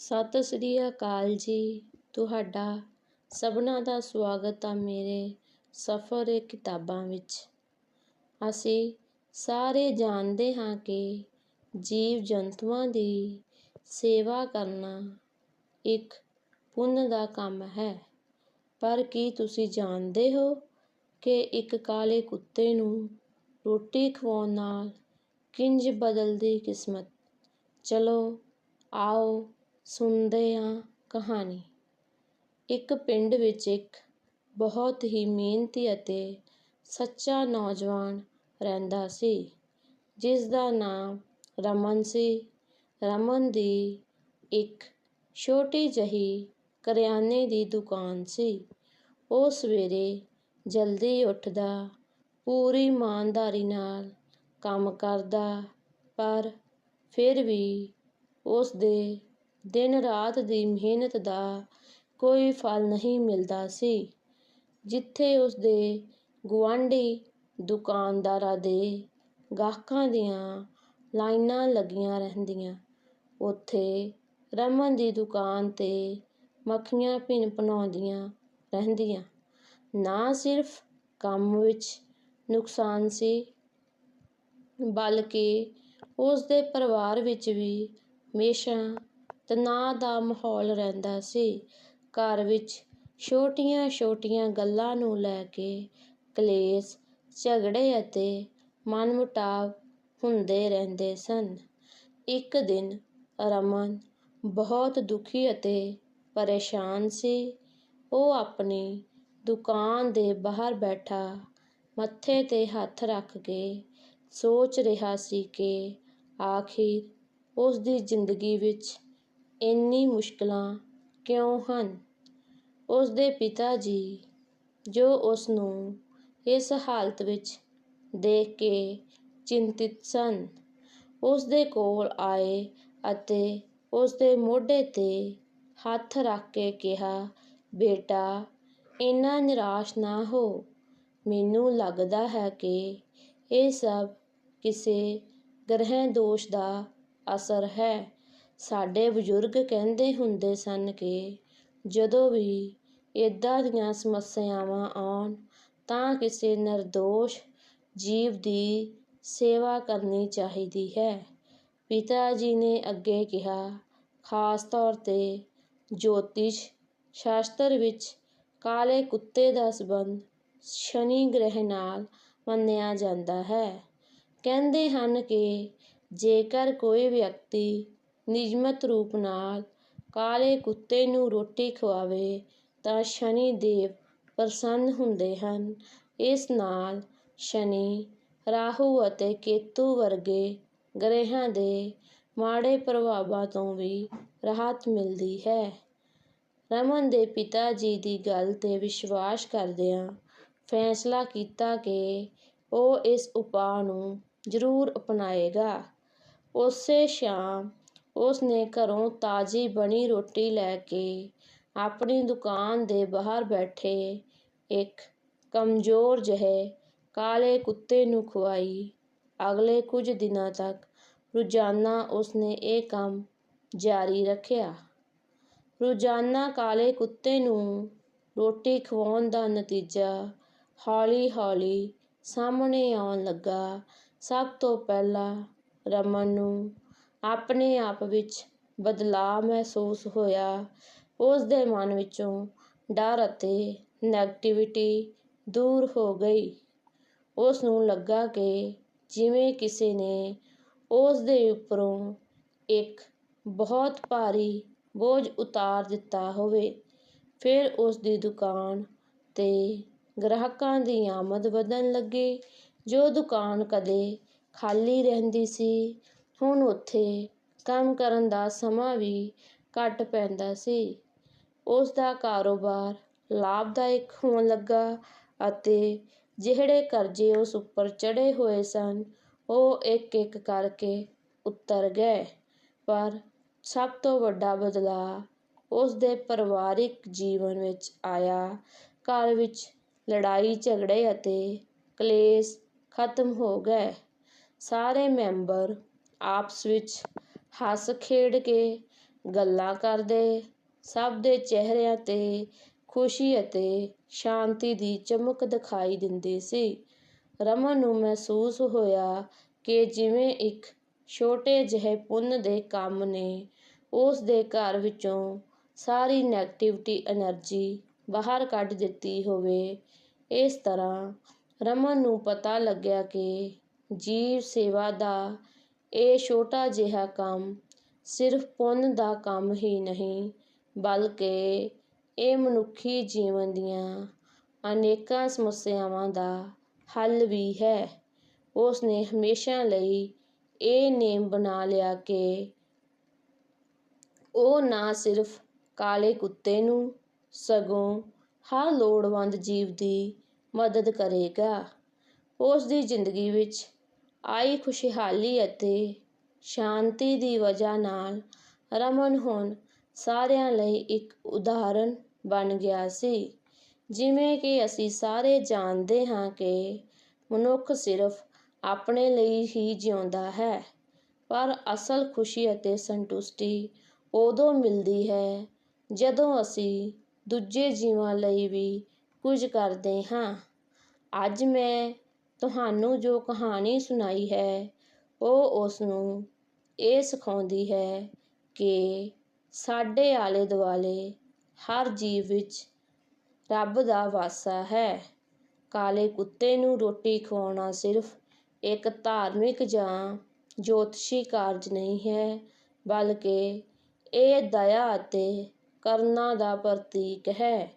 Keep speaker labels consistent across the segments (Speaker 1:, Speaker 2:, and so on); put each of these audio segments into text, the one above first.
Speaker 1: ਸਤਿ ਸ੍ਰੀ ਅਕਾਲ ਜੀ। ਤੁਹਾਡਾ ਸਭਨਾਂ ਦਾ ਸਵਾਗਤ ਆ ਮੇਰੇ ਸਫ਼ਰ ਏ ਕਿਤਾਬਾਂ ਵਿੱਚ। ਅਸੀਂ ਸਾਰੇ ਜਾਣਦੇ ਹਾਂ ਕਿ ਜੀਵ ਜੰਤੂਆਂ ਦੀ ਸੇਵਾ ਕਰਨਾ ਇੱਕ ਪੁੰਨ ਦਾ ਕੰਮ ਹੈ। ਪਰ ਕੀ ਤੁਸੀਂ ਜਾਣਦੇ ਹੋ ਕਿ ਇੱਕ ਕਾਲੇ ਕੁੱਤੇ ਨੂੰ ਰੋਟੀ ਖਵਾਉਣ ਨਾਲ ਕਿੰਜ ਬਦਲਦੀ ਕਿਸਮਤ? ਚਲੋ ਆਓ ਸੁਣਦੇ ਹਾਂ ਕਹਾਣੀ। ਇੱਕ ਪਿੰਡ ਵਿੱਚ ਇੱਕ ਬਹੁਤ ਹੀ ਮਿਹਨਤੀ ਅਤੇ ਸੱਚਾ ਨੌਜਵਾਨ ਰਹਿੰਦਾ ਸੀ, ਜਿਸ ਦਾ ਨਾਮ ਰਮਨ ਸੀ। ਰਮਨ ਦੀ ਇੱਕ ਛੋਟੀ ਜਿਹੀ ਕਰਿਆਨੇ ਦੀ ਦੁਕਾਨ ਸੀ। ਉਹ ਸਵੇਰੇ ਜਲਦੀ ਉੱਠਦਾ, ਪੂਰੀ ਇਮਾਨਦਾਰੀ ਨਾਲ ਕੰਮ ਕਰਦਾ, ਪਰ ਫਿਰ ਵੀ ਉਸ ਦੇ ਦਿਨ ਰਾਤ ਦੀ ਮਿਹਨਤ ਦਾ ਕੋਈ ਫਲ ਨਹੀਂ ਮਿਲਦਾ ਸੀ। ਜਿੱਥੇ ਉਸਦੇ ਗੁਆਂਢੀ ਦੁਕਾਨਦਾਰਾਂ ਦੇ ਗਾਹਕਾਂ ਦੀਆਂ ਲਾਈਨਾਂ ਲੱਗੀਆਂ ਰਹਿੰਦੀਆਂ, ਉੱਥੇ ਰਮਨ ਦੀ ਦੁਕਾਨ 'ਤੇ ਮੱਖੀਆਂ ਭਿਣਭਿਣਾਉਂਦੀਆਂ ਰਹਿੰਦੀਆਂ। ਨਾ ਸਿਰਫ ਕੰਮ ਵਿੱਚ ਨੁਕਸਾਨ ਸੀ, ਬਲਕਿ ਉਸਦੇ ਪਰਿਵਾਰ ਵਿੱਚ ਵੀ ਹਮੇਸ਼ਾ ਤਣਾਅ ਦਾ ਮਾਹੌਲ ਰਹਿੰਦਾ ਸੀ। ਘਰ ਵਿੱਚ ਛੋਟੀਆਂ ਛੋਟੀਆਂ ਗੱਲਾਂ ਨੂੰ ਲੈ ਕੇ ਕਲੇਸ਼, ਝਗੜੇ ਅਤੇ ਮਨਮੁਟਾਵ ਹੁੰਦੇ ਰਹਿੰਦੇ ਸਨ। ਇੱਕ ਦਿਨ ਰਮਨ ਬਹੁਤ ਦੁਖੀ ਅਤੇ ਪਰੇਸ਼ਾਨ ਸੀ। ਉਹ ਆਪਣੀ ਦੁਕਾਨ ਦੇ ਬਾਹਰ ਬੈਠਾ ਮੱਥੇ 'ਤੇ ਹੱਥ ਰੱਖ ਕੇ ਸੋਚ ਰਿਹਾ ਸੀ ਕਿ ਆਖਿਰ ਉਸ ਦੀ ਜ਼ਿੰਦਗੀ ਵਿੱਚ ਇੰਨੀ ਮੁਸ਼ਕਲਾਂ ਕਿਉਂ ਹਨ? ਉਸ ਦੇ ਪਿਤਾ ਜੀ, ਜੋ ਉਸ ਨੂੰ ਇਸ ਹਾਲਤ ਵਿੱਚ ਦੇਖ ਕੇ ਚਿੰਤਿਤ ਸਨ ਉਸ ਦੇ ਕੋਲ ਆਏ ਅਤੇ ਉਸ ਦੇ ਮੋਢੇ 'ਤੇ ਹੱਥ ਰੱਖ ਕੇ ਕਿਹਾ, ਬੇਟਾ, ਇੰਨਾ ਨਿਰਾਸ਼ ਨਾ ਹੋ। ਮੈਨੂੰ ਲੱਗਦਾ ਹੈ ਕਿ ਇਹ ਸਭ ਕਿਸੇ ਗ੍ਰਹਿ ਦੋਸ਼ ਦਾ ਅਸਰ ਹੈ। ਸਾਡੇ ਬਜ਼ੁਰਗ ਕਹਿੰਦੇ ਹੁੰਦੇ ਸਨ ਕਿ ਜਦੋਂ ਵੀ ਇੱਦਾਂ ਦੀਆਂ ਸਮੱਸਿਆਵਾਂ ਆਉਣ ਤਾਂ ਕਿਸੇ ਨਿਰਦੋਸ਼ ਜੀਵ ਦੀ ਸੇਵਾ ਕਰਨੀ ਚਾਹੀਦੀ ਹੈ। ਪਿਤਾ ਜੀ ਨੇ ਅੱਗੇ ਕਿਹਾ, ਖਾਸ ਤੌਰ 'ਤੇ ਜੋਤਿਸ਼ ਸ਼ਾਸਤਰ ਵਿੱਚ ਕਾਲੇ ਕੁੱਤੇ ਦਾ ਸੰਬੰਧ ਸ਼ਨੀ ਗ੍ਰਹਿ ਨਾਲ ਮੰਨਿਆ ਜਾਂਦਾ ਹੈ। ਕਹਿੰਦੇ ਹਨ ਕਿ ਜੇਕਰ ਕੋਈ ਵਿਅਕਤੀ ਨਿਯਮਤ ਰੂਪ ਨਾਲ ਕਾਲੇ ਕੁੱਤੇ ਨੂੰ ਰੋਟੀ ਖਵਾਵੇ ਤਾਂ ਸ਼ਨੀ ਦੇਵ ਪ੍ਰਸੰਨ ਹੁੰਦੇ ਹਨ। ਇਸ ਨਾਲ ਸ਼ਨੀ, ਰਾਹੂ ਅਤੇ ਕੇਤੂ ਵਰਗੇ ਗ੍ਰਹਿਆਂ ਦੇ ਮਾੜੇ ਪ੍ਰਭਾਵਾਂ ਤੋਂ ਵੀ ਰਾਹਤ ਮਿਲਦੀ ਹੈ। ਰਮਨ ਦੇ ਪਿਤਾ ਜੀ ਦੀ ਗੱਲ 'ਤੇ ਵਿਸ਼ਵਾਸ ਕਰਦਿਆਂ ਫੈਸਲਾ ਕੀਤਾ ਕਿ ਉਹ ਇਸ ਉਪਾਅ ਨੂੰ ਜ਼ਰੂਰ ਅਪਣਾਏਗਾ। ਉਸੇ ਸ਼ਾਮ ਉਸ ਨੇ ਘਰੋਂ ਤਾਜ਼ੀ ਬਣੀ ਰੋਟੀ ਲੈ ਕੇ ਆਪਣੀ ਦੁਕਾਨ ਦੇ ਬਾਹਰ ਬੈਠੇ ਇੱਕ ਕਮਜ਼ੋਰ ਜਿਹੇ ਕਾਲੇ ਕੁੱਤੇ ਨੂੰ ਖਵਾਈ ਅਗਲੇ ਕੁਝ ਦਿਨਾਂ ਤੱਕ ਰੋਜ਼ਾਨਾ ਉਸ ਨੇ ਇਹ ਕੰਮ ਜਾਰੀ ਰੱਖਿਆ। ਰੋਜ਼ਾਨਾ ਕਾਲੇ ਕੁੱਤੇ ਨੂੰ ਰੋਟੀ ਖਵਾਉਣ ਦਾ ਨਤੀਜਾ ਹੌਲੀ ਹੌਲੀ ਸਾਹਮਣੇ ਆਉਣ ਲੱਗਾ। ਸਭ ਤੋਂ ਪਹਿਲਾਂ ਰਮਨ ਨੂੰ ਆਪਣੇ ਆਪ ਵਿੱਚ ਬਦਲਾਅ ਮਹਿਸੂਸ ਹੋਇਆ। ਉਸ ਦੇ ਮਨ ਵਿੱਚੋਂ ਡਰ ਅਤੇ ਨੈਗਟਿਵਿਟੀ ਦੂਰ ਹੋ ਗਈ। ਉਸ ਨੂੰ ਲੱਗਾ ਕਿ ਜਿਵੇਂ ਕਿਸੇ ਨੇ ਉਸ ਦੇ ਉੱਪਰੋਂ ਇੱਕ ਬਹੁਤ ਭਾਰੀ ਬੋਝ ਉਤਾਰ ਦਿੱਤਾ ਹੋਵੇ। ਫਿਰ ਉਸ ਦੀ ਦੁਕਾਨ 'ਤੇ ਗ੍ਰਾਹਕਾਂ ਦੀ ਆਮਦ ਵਧਣ ਲੱਗੀ। ਜੋ ਦੁਕਾਨ ਕਦੇ ਖਾਲੀ ਰਹਿੰਦੀ ਸੀ ਹੁਣ ਉੱਥੇ ਕੰਮ ਕਰਨ ਦਾ ਸਮਾਂ ਵੀ ਘੱਟ ਪੈਂਦਾ ਸੀ। ਉਸ ਦਾ ਕਾਰੋਬਾਰ ਲਾਭਦਾਇਕ ਹੋਣ ਲੱਗਾ ਅਤੇ ਜਿਹੜੇ ਕਰਜ਼ੇ ਉਸ ਉੱਪਰ ਚੜ੍ਹੇ ਹੋਏ ਸਨ, ਉਹ ਇੱਕ ਇੱਕ ਕਰਕੇ ਉਤਰ ਗਏ। ਪਰ ਸਭ ਤੋਂ ਵੱਡਾ ਬਦਲਾਅ ਉਸ ਦੇ ਪਰਿਵਾਰਿਕ ਜੀਵਨ ਵਿੱਚ ਆਇਆ। ਘਰ ਵਿੱਚ ਲੜਾਈ, ਝਗੜੇ ਅਤੇ ਕਲੇਸ਼ ਖਤਮ ਹੋ ਗਏ। ਸਾਰੇ ਮੈਂਬਰ ਆਪਸ ਵਿੱਚ ਹੱਸ ਖੇਡ ਕੇ ਗੱਲਾਂ ਕਰਦੇ, ਸਭ ਦੇ ਚਿਹਰਿਆਂ 'ਤੇ ਖੁਸ਼ੀ ਅਤੇ ਸ਼ਾਂਤੀ ਦੀ ਚਮਕ ਦਿਖਾਈ ਦਿੰਦੀ ਸੀ। ਰਮਨ ਨੂੰ ਮਹਿਸੂਸ ਹੋਇਆ ਕਿ ਜਿਵੇਂ ਇੱਕ ਛੋਟੇ ਜਿਹੇ ਪੁੰਨ ਦੇ ਕੰਮ ਨੇ, ਉਸ ਦੇ ਘਰ ਵਿੱਚੋਂ ਸਾਰੀ ਨੈਗਟਿਵਿਟੀ ਐਨਰਜੀ ਬਾਹਰ ਕੱਢ ਦਿੱਤੀ ਹੋਵੇ। ਇਸ ਤਰ੍ਹਾਂ ਰਮਨ ਨੂੰ ਪਤਾ ਲੱਗਿਆ ਕਿ ਜੀਵ ਸੇਵਾ ਦਾ ਇਹ ਛੋਟਾ ਜਿਹਾ ਕੰਮ ਸਿਰਫ ਪੁੰਨ ਦਾ ਕੰਮ ਹੀ ਨਹੀਂ, ਬਲਕਿ ਇਹ ਮਨੁੱਖੀ ਜੀਵਨ ਦੀਆਂ ਅਨੇਕਾਂ ਸਮੱਸਿਆਵਾਂ ਦਾ ਹੱਲ ਵੀ ਹੈ। ਉਸ ਨੇ ਹਮੇਸ਼ਾ ਲਈ ਇਹ ਨੇਮ ਬਣਾ ਲਿਆ ਕਿ ਉਹ ਨਾ ਸਿਰਫ ਕਾਲੇ ਕੁੱਤੇ ਨੂੰ ਸਗੋਂ ਹਰ ਲੋੜਵੰਦ ਜੀਵ ਦੀ ਮਦਦ ਕਰੇਗਾ। ਉਸ ਦੀ ਜ਼ਿੰਦਗੀ ਵਿੱਚ ਆਈ ਖੁਸ਼ਹਾਲੀ ਅਤੇ ਸ਼ਾਂਤੀ ਦੀ ਵਜ੍ਹਾ ਨਾਲ ਰਮਨ ਹੁਣ ਸਾਰਿਆਂ ਲਈ ਇੱਕ ਉਦਾਹਰਨ ਬਣ ਗਿਆ ਸੀ। ਜਿਵੇਂ ਕਿ ਅਸੀਂ ਸਾਰੇ ਜਾਣਦੇ ਹਾਂ ਕਿ ਮਨੁੱਖ ਸਿਰਫ ਆਪਣੇ ਲਈ ਹੀ ਜਿਉਂਦਾ ਹੈ, ਪਰ ਅਸਲ ਖੁਸ਼ੀ ਅਤੇ ਸੰਤੁਸ਼ਟੀ ਉਦੋਂ ਮਿਲਦੀ ਹੈ ਜਦੋਂ ਅਸੀਂ ਦੂਜੇ ਜੀਵਾਂ ਲਈ ਵੀ ਕੁਝ ਕਰਦੇ ਹਾਂ। ਅੱਜ ਮੈਂ ਤੁਹਾਨੂੰ ਜੋ ਕਹਾਣੀ ਸੁਣਾਈ ਹੈ, ਉਹ ਉਸ ਨੂੰ ਇਹ ਸਿਖਾਉਂਦੀ ਹੈ ਕਿ ਸਾਡੇ ਆਲੇ ਦੁਆਲੇ ਹਰ ਜੀਵ ਵਿੱਚ ਰੱਬ ਦਾ ਵਾਸਾ ਹੈ। ਕਾਲੇ ਕੁੱਤੇ ਨੂੰ ਰੋਟੀ ਖਵਾਉਣਾ ਸਿਰਫ ਇੱਕ ਧਾਰਮਿਕ ਜਾਂ ਜੋਤਸ਼ੀ ਕਾਰਜ ਨਹੀਂ ਹੈ, ਬਲਕਿ ਇਹ ਦਇਆ ਅਤੇ ਕਰੁਣਾ ਦਾ ਪ੍ਰਤੀਕ ਹੈ।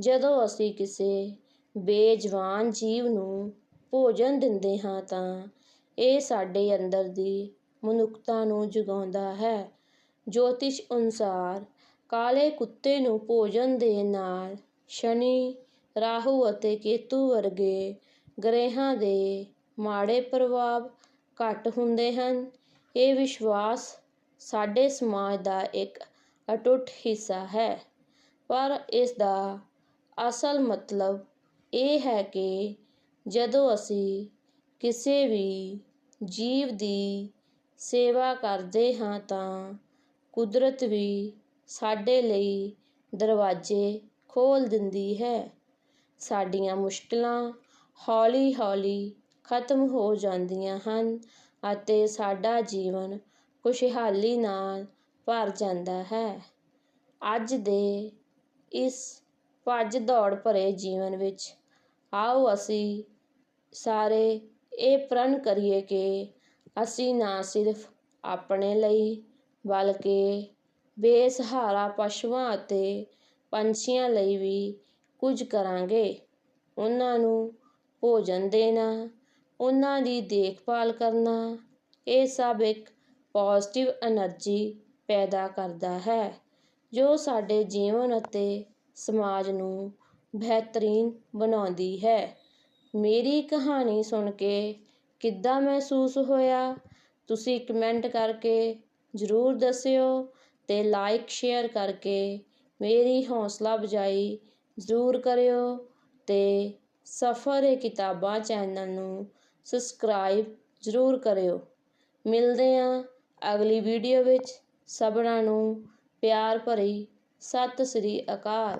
Speaker 1: ਜਦੋਂ ਅਸੀਂ ਕਿਸੇ ਬੇਜਵਾਨ ਜੀਵ ਨੂੰ ਭੋਜਨ ਦਿੰਦੇ ਹਾਂ ਤਾਂ ਇਹ ਸਾਡੇ ਅੰਦਰ ਦੀ ਮਨੁੱਖਤਾ ਨੂੰ ਜਗਾਉਂਦਾ ਹੈ। ਜੋਤਿਸ਼ ਅਨੁਸਾਰ ਕਾਲੇ ਕੁੱਤੇ ਨੂੰ ਭੋਜਨ ਦੇਣ ਨਾਲ ਸ਼ਨੀ, ਰਾਹੂ ਅਤੇ ਕੇਤੂ ਵਰਗੇ ਗ੍ਰਹਿਆਂ ਦੇ ਮਾੜੇ ਪ੍ਰਭਾਵ ਘੱਟ ਹੁੰਦੇ ਹਨ। ਇਹ ਵਿਸ਼ਵਾਸ ਸਾਡੇ ਸਮਾਜ ਦਾ ਇੱਕ ਅਟੁੱਟ ਹਿੱਸਾ ਹੈ। ਪਰ ਇਸ ਦਾ ਅਸਲ ਮਤਲਬ ਇਹ ਹੈ ਕਿ ਜਦੋਂ ਅਸੀਂ ਕਿਸੇ ਵੀ ਜੀਵ ਦੀ ਸੇਵਾ ਕਰਦੇ ਹਾਂ ਤਾਂ ਕੁਦਰਤ ਵੀ ਸਾਡੇ ਲਈ ਦਰਵਾਜ਼ੇ ਖੋਲ੍ਹ ਦਿੰਦੀ ਹੈ। ਸਾਡੀਆਂ ਮੁਸ਼ਕਲਾਂ ਹੌਲੀ ਹੌਲੀ ਖਤਮ ਹੋ ਜਾਂਦੀਆਂ ਹਨ ਅਤੇ ਸਾਡਾ ਜੀਵਨ ਖੁਸ਼ਹਾਲੀ ਨਾਲ ਭਰ ਜਾਂਦਾ ਹੈ। ਅੱਜ ਦੇ ਇਸ ਭੱਜ ਦੌੜ ਭਰੇ ਜੀਵਨ ਵਿੱਚ ਆਓ ਅਸੀਂ ਸਾਰੇ ਇਹ ਪ੍ਰਣ ਕਰੀਏ ਕਿ ਅਸੀਂ ਨਾ ਸਿਰਫ ਆਪਣੇ ਲਈ, ਬਲਕਿ ਬੇਸਹਾਰਾ ਪਸ਼ੂਆਂ ਅਤੇ ਪੰਛੀਆਂ ਲਈ ਵੀ ਕੁਝ ਕਰਾਂਗੇ। ਉਹਨਾਂ ਨੂੰ ਭੋਜਨ ਦੇਣਾ, ਉਹਨਾਂ ਦੀ ਦੇਖਭਾਲ ਕਰਨਾ, ਇਹ ਸਭ ਇੱਕ ਪੋਜ਼ੀਟਿਵ ਐਨਰਜੀ ਪੈਦਾ ਕਰਦਾ ਹੈ, ਜੋ ਸਾਡੇ ਜੀਵਨ ਅਤੇ ਸਮਾਜ ਨੂੰ ਬਿਹਤਰੀਨ ਬਣਾਉਂਦੀ ਹੈ। ਮੇਰੀ ਕਹਾਣੀ ਸੁਣ ਕੇ ਕਿੱਦਾਂ ਮਹਿਸੂਸ ਹੋਇਆ? ਤੁਸੀਂ ਕਮੈਂਟ ਕਰਕੇ ਜ਼ਰੂਰ ਦੱਸਿਓ ਅਤੇ ਲਾਈਕ ਸ਼ੇਅਰ ਕਰਕੇ ਮੇਰੀ ਹੌਸਲਾ ਅਫਜ਼ਾਈ ਜ਼ਰੂਰ ਕਰਿਓ ਅਤੇ ਸਫਰ ਏ ਕਿਤਾਬਾਂ ਚੈਨਲ ਨੂੰ ਸਬਸਕ੍ਰਾਈਬ ਜ਼ਰੂਰ ਕਰਿਓ। ਮਿਲਦੇ ਹਾਂ ਅਗਲੀ ਵੀਡੀਓ ਵਿੱਚ। ਸਭਨਾਂ ਨੂੰ ਪਿਆਰ ਭਰੀ ਸਤਿ ਸ੍ਰੀ ਅਕਾਲ।